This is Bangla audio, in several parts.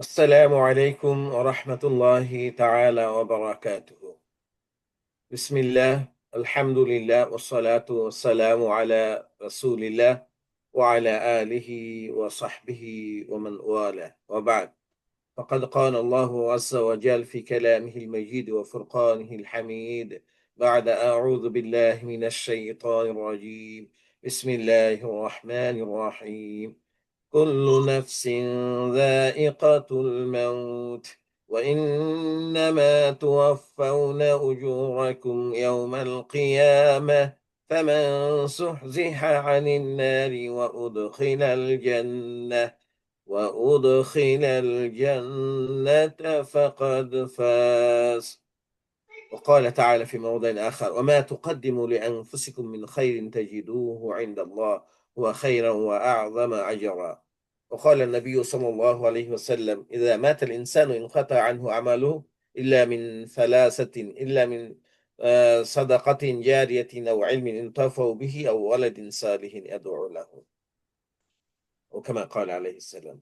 السلام عليكم ورحمة الله تعالى وبركاته. بسم الله الحمد لله والصلاة والسلام على رسول الله وعلى آله وصحبه ومن والاه. وبعد فقد قال الله عز وجل في كلامه المجيد وفرقانه الحميد بعد أعوذ بالله من الشيطان الرجيم. بسم الله الرحمن الرحيم. كل نفس ذائقة الموت وإنما توفون أجوركم يوم القيامة فمن سحزح عن النار وأدخل الجنة وأدخل الجنة فقد فاز. وقال تعالى في موضع آخر وما تقدموا لأنفسكم من خير تجدوه عند الله. هو خيرا وأعظم أجرا وقال النبي صلى الله عليه وسلم إذا مات الإنسان انقطع عنه عمله إلا من ثلاثة إلا من آه، صدقة جارية أو علم انتفوا به أو ولد صالح يدعو له وكما قال عليه السلام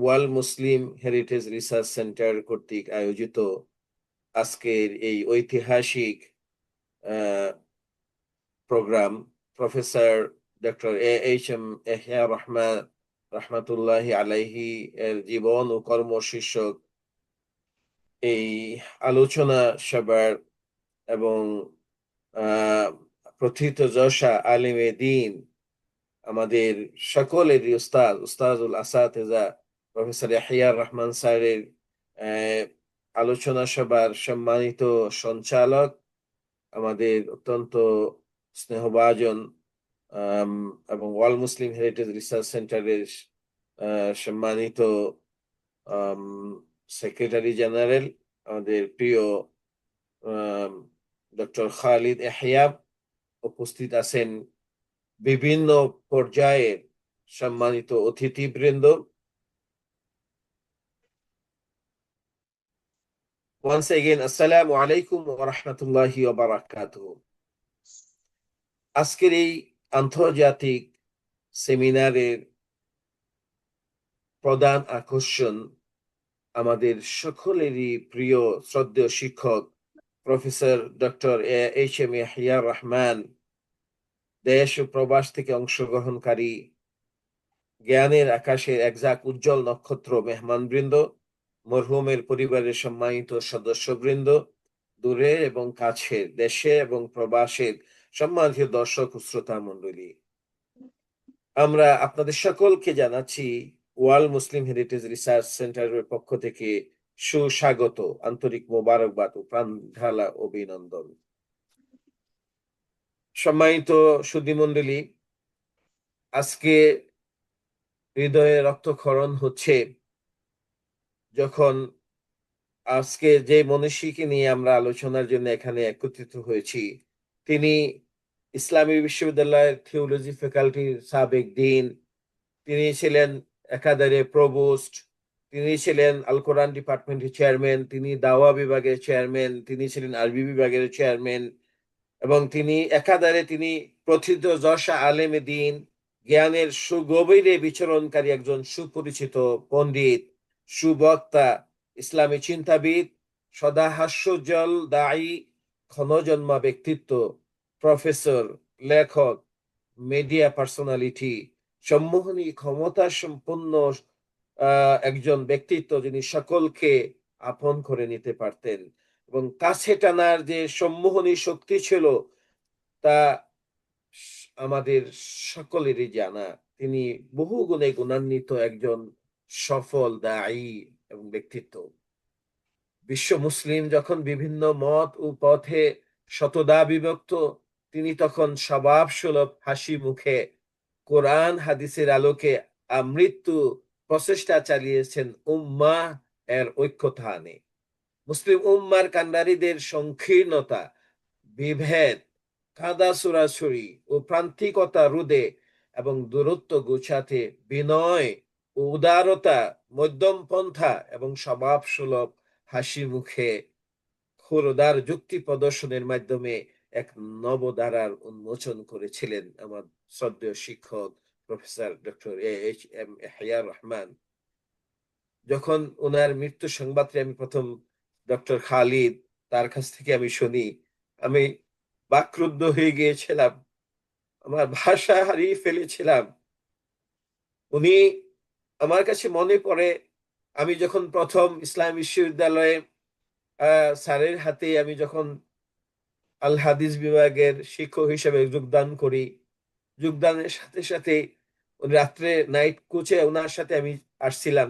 world Muslim heritage research centre কর্তৃক আয়োজিত আজকের এই ঐতিহাসিক programme professor doctor A H M Yahya Rahman রহমাতুল্লাহ আলাইহি এর জীবন ও কর্ম শীর্ষক এই আলোচনা সবার এবং প্রথিত যশা আলিমে দিন আমাদের সকলের উস্তাদ, উস্তাদুল আসাতেজা প্রফেসর ইয়াহিয়ার রহমান স্যারের আলোচনা সভার সম্মানিত সঞ্চালক, আমাদের অত্যন্ত স্নেহভাজন এবং ওয়াল মুসলিম হেরিটেজ রিসার্চ সেন্টারের সম্মানিত সেক্রেটারি জেনারেল আমাদের প্রিয় ডক্টর খালিদ এহিয়াব উপস্থিত আছেন বিভিন্ন পর্যায়ের সম্মানিত অতিথিবৃন্দ Once again, Assalamu alaikum wa rahmatullahi wa barakatuh. আজকের এই আন্তর্জাতিক সেমিনারের প্রধান আকর্ষণ আমাদের সকলেরই প্রিয় শ্রদ্ধেয় শিক্ষক professor doctor H M Yahya Rahman, দেশ ও প্রবাস থেকে অংশগ্রহণকারী জ্ঞানের আকাশের একজাক উজ্জ্বল নক্ষত্র মেহমানবৃন্দ, মরহুমের পরিবারের সম্মানিত সদস্যবৃন্দ, দূরে এবং কাছে, দেশে এবং প্রবাসের সম্মানিত দর্শক শ্রোতা মন্ডলী আমরা আপনাদের সকলকে জানাচ্ছি ওয়ার্ল্ড মুসলিম হেরিটেজ রিসার্চ সেন্টারের পক্ষ থেকে সুস্বাগত, আন্তরিক মোবারকবাদ ও প্রাণ ঢালা অভিনন্দন। সম্মানিত সুদীমণ্ডলী আজকে হৃদয়ে রক্তক্ষরণ হচ্ছে যখন আজকে যে মনীষীকে নিয়ে আমরা আলোচনার জন্য এখানে একত্রিত হয়েছি তিনি ইসলামী বিশ্ববিদ্যালয়ের থিওলজি ফ্যাকাল্টির সাবেক ডিন, তিনি ছিলেন একাধারে প্রবোস্ট তিনি ছিলেন আল কোরআন ডিপার্টমেন্টের চেয়ারম্যান তিনি দাওয়া বিভাগের চেয়ারম্যান তিনি ছিলেন আরবি বিভাগের চেয়ারম্যান এবং তিনি একাধারে তিনি প্রথিত যশা আলেমে দিন জ্ঞানের সুগভীরে বিচরণকারী একজন সুপরিচিত পণ্ডিত, সুবক্তা, ইসলামী চিন্তাবিদ সদা হাস্যজল দায়ী ক্ষণজন্মা ব্যক্তিত্ব, প্রফেসর, লেখক মিডিয়া পার্সোনালিটি সম্মোহনী ক্ষমতা সম্পন্ন একজন ব্যক্তিত্ব যিনি সকলকে আপন করে নিতে পারতেন। এবং কাছে টানার যে সম্মোহনী শক্তি ছিল, তা আমাদের সকলেরই জানা। তিনি বহু গুণে গুণান্বিত একজন সফল দায়ী এবং ব্যক্তিত্ব। বিশ্ব মুসলিম যখন বিভিন্ন মত ও পথে শতদা বিভক্ত, তিনি তখন স্বভাব সুলভ হাসি মুখে কোরআন হাদিসের আলোকে আমৃত্যু প্রচেষ্টা চালিয়েছেন উম্মা এর ঐক্যতা আনে মুসলিম উম্মার কান্ডারীদের সংকীর্ণতা, বিভেদ, কাদা সুরাছুরি ও প্রান্তিকতা রুদে এবং দূরত্ব গুছাতে বিনয় উদারতা মধ্যম পন্থা এবং স্বভাব সুলভ হাসি মুখে খুরদার যুক্তি প্রদর্শনের মাধ্যমে এক নবধারার উন্মোচন করেছিলেন আমার শ্রদ্ধেয় শিক্ষক professor doctor A H M Yahya Rahman. যখন ওনার মৃত্যু সংবাদটি আমি প্রথম ডক্টর খালিদ, তার কাছ থেকে আমি শুনি, আমি বাকরুদ্ধ হয়ে গিয়েছিলাম, আমার ভাষা হারিয়ে ফেলেছিলাম। উনি আমার কাছে মনে পড়ে আমি যখন প্রথম ইসলাম বিশ্ববিদ্যালয়ে স্যারের হাতে আমি যখন আল হাদিস বিভাগের শিক্ষক হিসেবে যোগদান করি, যোগদানের সাথে সাথে রাত্রে নাইট কোচে ওনার সাথে আমি আসছিলাম,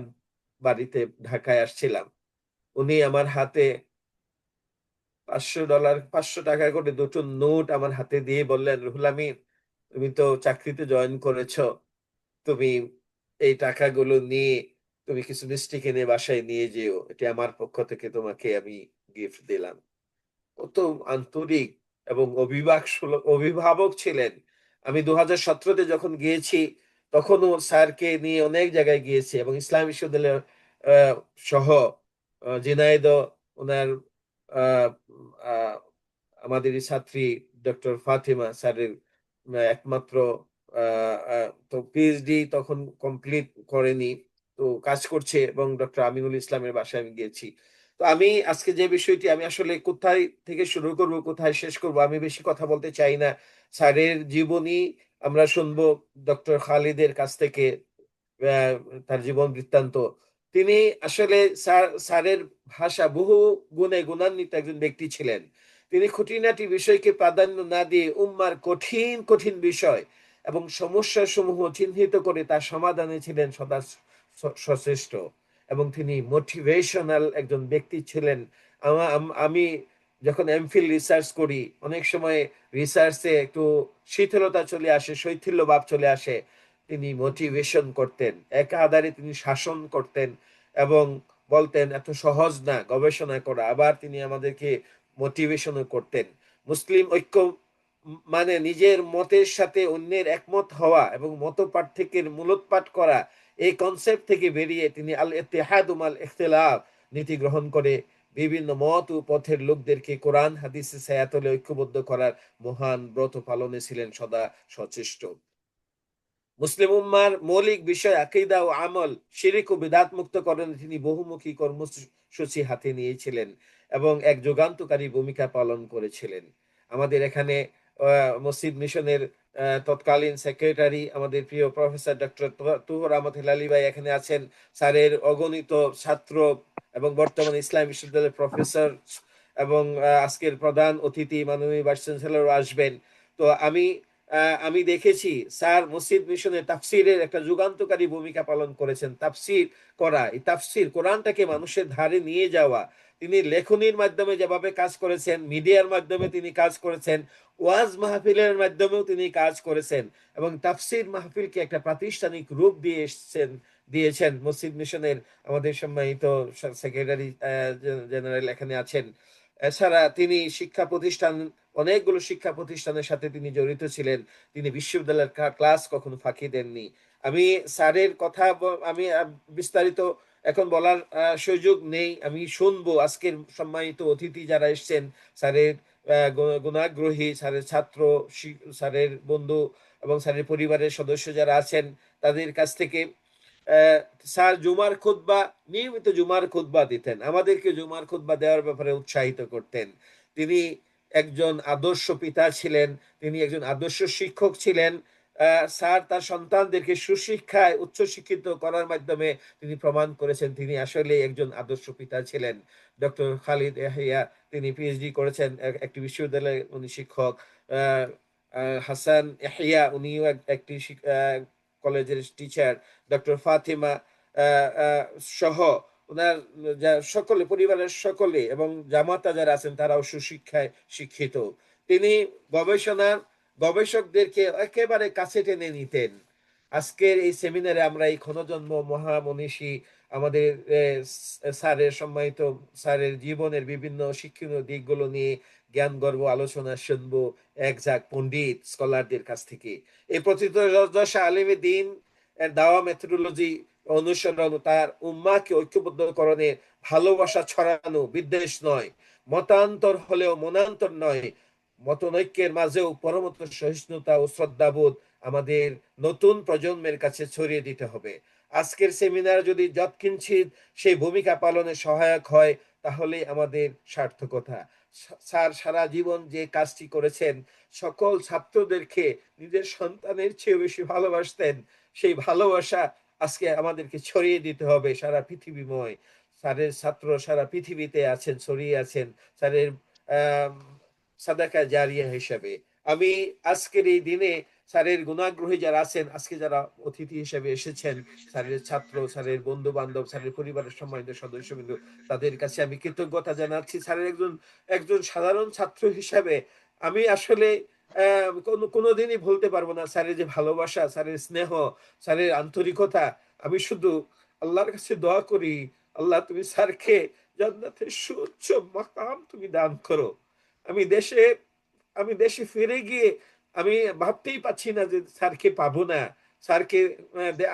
বাড়িতে ঢাকায় আসছিলাম। উনি আমার হাতে পাঁচশো ডলার পাঁচশো টাকা করে দুটো নোট আমার হাতে দিয়ে বললেন, রুহুল আমিন, তুমি তো চাকরিতে জয়েন করেছ, তুমি এই টাকাগুলো নিয়ে তুমি কিছু মিষ্টি কিনে বাসায় নিয়ে যেও, এটা আমার পক্ষ থেকে তোমাকে আমি গিফট দিলাম। কত আন্তরিক এবং অভিভাবক অভিভাবক ছিলেন। আমি দু হাজার সতেরোতে যখন গিয়েছি, তখনও স্যারকে নিয়ে অনেক জায়গায় গিয়েছি এবং ইসলাম বিশ্ববিদ্যালয় সহ জিনাইদ ওনার আমাদের ছাত্রী ডক্টর ফাতিমা স্যারের একমাত্র তো পিএইচডি তখন কমপ্লিট করেনি। কাজ করছে এবং ডক্টর আমিনুল ইসলামের বাসায় আমি গিয়েছি তো আমি আজকে যে বিষয়টি আমি আসলে কোথায় থেকে শুরু করব, কোথায় শেষ করব, আমি বেশি কথা বলতে চাই না। স্যারের জীবনী আমরা শুনব ডক্টর খালিদের কাছ থেকে তার জীবন বৃত্তান্ত। তিনি আসলে স্যারের ভাষা বহু গুণে গুণান্বিত একজন ব্যক্তি ছিলেন। তিনি খুঁটিনাটি বিষয়কে প্রাধান্য না দিয়ে উম্মার কঠিন কঠিন বিষয় এবং সমস্যা সমূহ চিহ্নিত করে তার সমাধানে ছিলেন সদা সচেষ্ট এবং তিনি মোটিভেশনাল একজন ব্যক্তি ছিলেন। আমি যখন এমফিল রিসার্চ করি, অনেক সময় রিসার্চে একটু শিথিলতা চলে আসে, শৈথিল্য ভাব চলে আসে। তিনি মোটিভেশন করতেন একাধারে তিনি শাসন করতেন এবং বলতেন, এত সহজ না, গবেষণা করা। আবার তিনি আমাদেরকে মোটিভেশনও করতেন। মুসলিম ঐক্য মানে নিজের মতের সাথে অন্যের একমত হওয়া এবং মত পার্থক্যের মূলোৎপাট করা এই কনসেপ্ট থেকে বেরিয়ে তিনি আল এতেহাদুমাল ইখতলাফ নীতি গ্রহণ করে বিভিন্ন মত ও পথের লোকদেরকে কোরআন, হাদিসে সায়াতলে ঐক্যবদ্ধ করার মহান ব্রত পালনে ছিলেন সদা সচেষ্ট। মুসলিম উম্মার মৌলিক বিষয়, আকিদা ও আমল, শিরিক ও বিদাত মুক্ত করেন তিনি বহুমুখী কর্মসূচি হাতে নিয়েছিলেন এবং এক যুগান্তকারী ভূমিকা পালন করেছিলেন। আমাদের এখানে মসজিদ মিশনের তৎকালীন সেক্রেটারি আমাদের প্রিয় প্রফেসর ডক্টর তুহর আহমদ হিলালি ভাই এখানে আছেন। স্যারের অগণিত ছাত্র এবং বর্তমান ইসলাম বিশ্ববিদ্যালয়ের প্রফেসর এবং আজকের প্রধান অতিথি মাননীয় ভাইস চ্যান্সেলর আসবেন। তো আমি আমি দেখেছি, স্যার মসজিদ মিশনের তাফসিরের একটা যুগান্তকারী ভূমিকা পালন করেছেন। তাফসির করা, এই তাফসির কোরআনটাকে মানুষের ধারে নিয়ে যাওয়া তিনি লেখনির মাধ্যমে যেভাবে কাজ করেছেন, মিডিয়ার মাধ্যমে তিনি কাজ করেছেন, ওয়াজ মাহফিলের মাধ্যমেও তিনি কাজ করেছেন এবং তাফসির মাহফিলকে একটা প্রাতিষ্ঠানিক রূপ দিয়ে এসছেন দিয়েছেন মসজিদ মিশনের আমাদের সম্মানিত সেক্রেটারি জেনারেল এখানে আছেন। এছাড়া তিনি শিক্ষা প্রতিষ্ঠান, অনেকগুলো শিক্ষা প্রতিষ্ঠানের সাথে তিনি জড়িত ছিলেন। তিনি বিশ্ববিদ্যালয়ের ক্লাস কখনো ফাঁকি দেননি। আমি স্যারের কথা আমি বিস্তারিত এখন বলার সুযোগ নেই। আমি শুনব আজকের সম্মানিত অতিথি যারা এসছেন, স্যারের গুণাগ্রহী, স্যারের ছাত্র স্যারের বন্ধু এবং স্যারের পরিবারের সদস্য যারা আছেন, তাদের কাছ থেকে স্যার জুমার খুদ্া নিয়মিত জুমার খুদ্া দিতেন। আমাদেরকে জুমার খুদ্া দেওয়ার ব্যাপারে উৎসাহিত করতেন। তিনি একজন আদর্শ পিতা ছিলেন, তিনি একজন আদর্শ শিক্ষক ছিলেন। স্যার তার সন্তানদেরকে সুশিক্ষায় উচ্চশিক্ষিত করার মাধ্যমে তিনি প্রমাণ করেছেন, তিনি আসলে একজন আদর্শ পিতা ছিলেন। ডক্টর খালিদ এহিয়া তিনি পিএইচডি করেছেন একটি বিশ্ববিদ্যালয়ে উনি শিক্ষক। হাসান এহিয়া উনিও একটি কলেজের টিচার ডক্টর ফাতিমা সহ ওনার যা সকলে, পরিবারের সকলে এবং জামাতা যারা আছেন তারাও সুশিক্ষায় শিক্ষিত। তিনি গবেষণার গবেষকদেরকে একেবারে কাছে টেনে নিতেন। আজকের এই সেমিনারে আমরা এই ক্ষণজন্ম মহামনীষী আমাদের স্যারের সম্মানিত স্যারের জীবনের বিভিন্ন শিক্ষণীয় দিকগুলো নিয়ে জ্ঞান গর্ব আলোচনা শুনব একজাক পণ্ডিত, স্কলারদের কাছ থেকে। এই প্রতিদশা আলিমে দিন দাওয়া মেথোডোলজি অনুসরণ তার উম্মাকে ঐক্যবদ্ধকরণে ভালোবাসা ছড়ানো বিদ্বেষ নয়, মতান্তর হলেও মনান্তর নয় মতনৈক্যের মাঝেও পরমত সহিষ্ণুতা ও শ্রদ্ধাবোধ আমাদের নতুন প্রজন্মের কাছে ছড়িয়ে দিতে হবে। আজকের সেমিনার যদি যৎকিঞ্চিত সেই ভূমিকা পালনে সহায়ক হয় তাহলে আমাদের সার্থকতা। স্যার সারা জীবন যে কাজটি করেছেন সকল ছাত্রদেরকে নিজের সন্তানের চেয়ে বেশি ভালোবাসতেন সেই ভালোবাসা আজকে আমাদেরকে ছড়িয়ে দিতে হবে সারা পৃথিবীময়। স্যারের ছাত্র সারা পৃথিবীতে আছেন ছড়িয়ে আছেন। স্যারের আম, সাদাকা জারিয়া হিসাবে। আমি আজকের এই দিনে স্যারের গুণাগ্রহী যারা আছেন, আজকে যারা অতিথি হিসেবে এসেছেন, স্যারের ছাত্র, স্যারের বন্ধু বান্ধব স্যারের পরিবারের সম্মানিত সদস্যবৃন্দ, তাদের কাছে আমি কৃতজ্ঞতা জানাচ্ছি। স্যারের একজন একজন সাধারণ ছাত্র হিসাবে আমি আসলে কোনোদিনই ভুলতে পারব না। স্যারের যে ভালোবাসা, স্যারের স্নেহ, স্যারের আন্তরিকতা, আমি শুধু আল্লাহর কাছে দোয়া করি, আল্লাহ তুমি স্যারকে জান্নাতের সুউচ্চ মাকাম তুমি দান করো। আমি দেশে আমি দেশে ফিরে গিয়ে আমি ভাবতেই পাচ্ছি না যে স্যারকে পাবো না, স্যারকে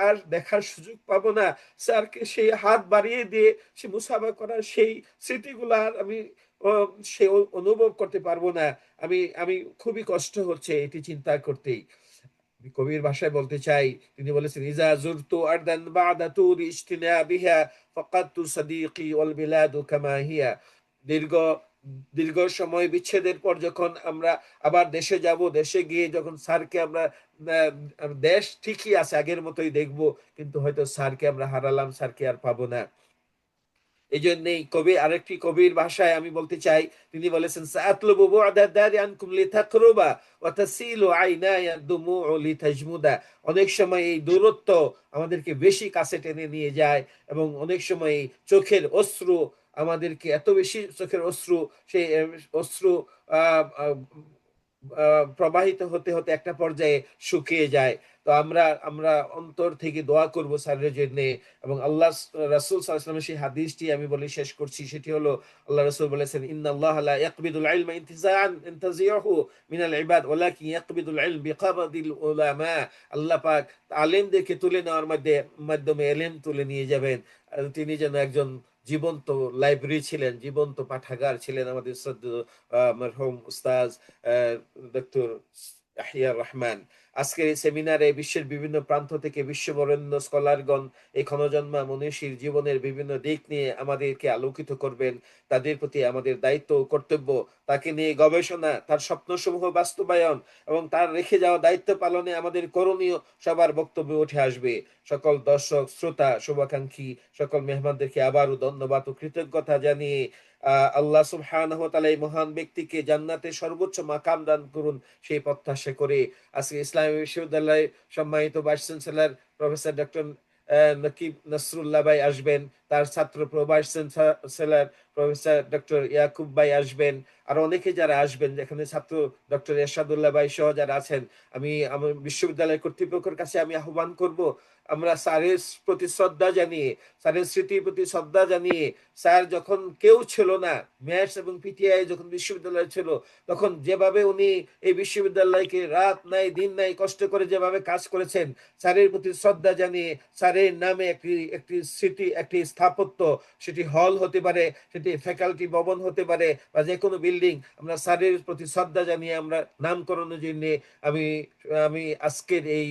আর দেখার সুযোগ পাবো না। স্যারকে সেই হাত বাড়িয়ে দিয়ে, সে মুসাফা করার সেই স্মৃতিগুলো আর আমি সে অনুভব করতে পারব না। আমি আমি খুবই কষ্ট হচ্ছে এটি চিন্তা করতেই। কবির ভাষায় বলতে চাই, তিনি বলেছেন, ইজা জুরতু আরদান বাদা ইজতিনাবিহা ফাকাদতু সাদিকি ওয়াল বিলাদু কামা হিয়া। দীর্ঘ দীর্ঘ সময় বিচ্ছেদের পর যখন আমরা আবার দেশে যাব, দেশে গিয়ে যখন স্যারকে আমরা দেশ ঠিকই আছে, আগের মতোই দেখব, কিন্তু হয়তো স্যারকে আমরা হারালাম, স্যারকে আর পাবো না। এই জন্যই কবি, আরেকটি কবির ভাষায় আমি বলতে চাই, তিনি বলেছেন অনেক সময় এই দূরত্ব আমাদেরকে বেশি কাছে টেনে নিয়ে যায় এবং অনেক সময় চোখের অশ্রু আমাদেরকে এত বেশি চোখের অশ্রু, সেই অশ্রু প্রবাহিত হতে হতে একটা পর্যায়ে শুকিয়ে যায়। তো আমরা আমরা অন্তর থেকে দোয়া করব স্যারের জন্য এবং আল্লাহ রাসূল আলাইহি সেই হাদিসটি আমি বলে শেষ করছি। সেটি হলো, আল্লাহ রাসূল বলেছেন, ইন্নাল্লাহ লা ইয়াকবিদুল ইলমা ইনতিজাআন ইনতাজিহু মিনাল ইবাদ, ওয়ালাকিন ইয়াকবিদুল ইলম বিকাবাদিল উলামা। আল্লাহ পাক আলেমদেরকে তুলে নেওয়ার মধ্যে, মাধ্যমে এলেম তুলে নিয়ে যাবেন। তিনি যেন একজন জীবন্ত লাইব্রেরি ছিলেন জীবন্ত পাঠাগার ছিলেন আমাদের শ্রদ্ধ মরহম উস্তাজ ডক্টর রহমান। আজকের এই সেমিনারে বিশ্বের বিভিন্ন প্রান্ত থেকে বিশ্ববরেণ্য স্কলারগণ এই ক্ষণজন্মা মনীষীর জীবনের বিভিন্ন দিক নিয়ে আমাদেরকে আলোকিত করবেন। তাদের প্রতি আমাদের দায়িত্ব ও কর্তব্য, তাকে নিয়ে গবেষণা, তার স্বপ্নসমূহ বাস্তবায়ন এবং তার রেখে যাওয়া দায়িত্ব পালনে আমাদের করণীয় সবার বক্তব্য উঠে আসবে। সকল দর্শক, শ্রোতা, শুভাকাঙ্ক্ষী, সকল মেহমানদেরকে আবারও ধন্যবাদ ও কৃতজ্ঞতা জানিয়ে আল্লাহ সুবহানাহু ওয়া তাআলা এই মহান ব্যক্তিকে জান্নাতে সর্বোচ্চ মাকাম দান করুন, সেই প্রত্যাশা করে। আজকে ইসলামী বিশ্ববিদ্যালয়ে সম্মানিত vice chancellor professor doctor Nakib Nasrullah ভাই আসবেন। তার ছাত্র vice chancellor professor doctor Yakub ভাই আসবেন। আর অনেকে যারা আসবেন, যেখানে ছাত্র ডক্টর এরশাদুল্লাহ ভাই সহ যারা আছেন, আমি আমার বিশ্ববিদ্যালয় কর্তৃপক্ষের কাছে আমি আহ্বান করব। আমরা স্যারের প্রতি শ্রদ্ধা জানিয়ে, স্যারের স্মৃতির প্রতি শ্রদ্ধা জানিয়ে, স্যার যখন কেউ ছিল না, ম্যাথস এবং পিটিআই যখন বিশ্ববিদ্যালয় ছিল, তখন যেভাবে উনি এই বিশ্ববিদ্যালয়কে রাত নাই, দিন নাই কষ্ট করে যেভাবে কাজ করেছেন, স্যারের প্রতি শ্রদ্ধা জানিয়ে, স্যারের নামে একটি একটি স্মৃতি, একটি স্থাপত্য, সেটি হল হতে পারে, সেটি ফ্যাকাল্টি ভবন হতে পারে, বা যে কোনো বিল্ডিং আমরা স্যারের প্রতি শ্রদ্ধা জানিয়ে আমরা নামকরণের জন্য আমি আমি আজকের এই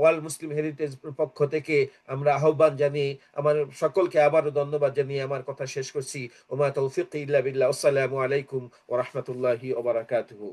ওয়ার্ল্ড মুসলিম হেরিটেজ পক্ষ থেকে আমরা আহ্বান জানিয়ে আমার সকলকে আবারও ধন্যবাদ জানিয়ে আমার কথা শেষ করছি। ওমা তৌফিক ইল্লা বিল্লাহ। আসসালামু আলাইকুম ওয়া রাহমাতুল্লাহি ওয়া বারাকাতুহু।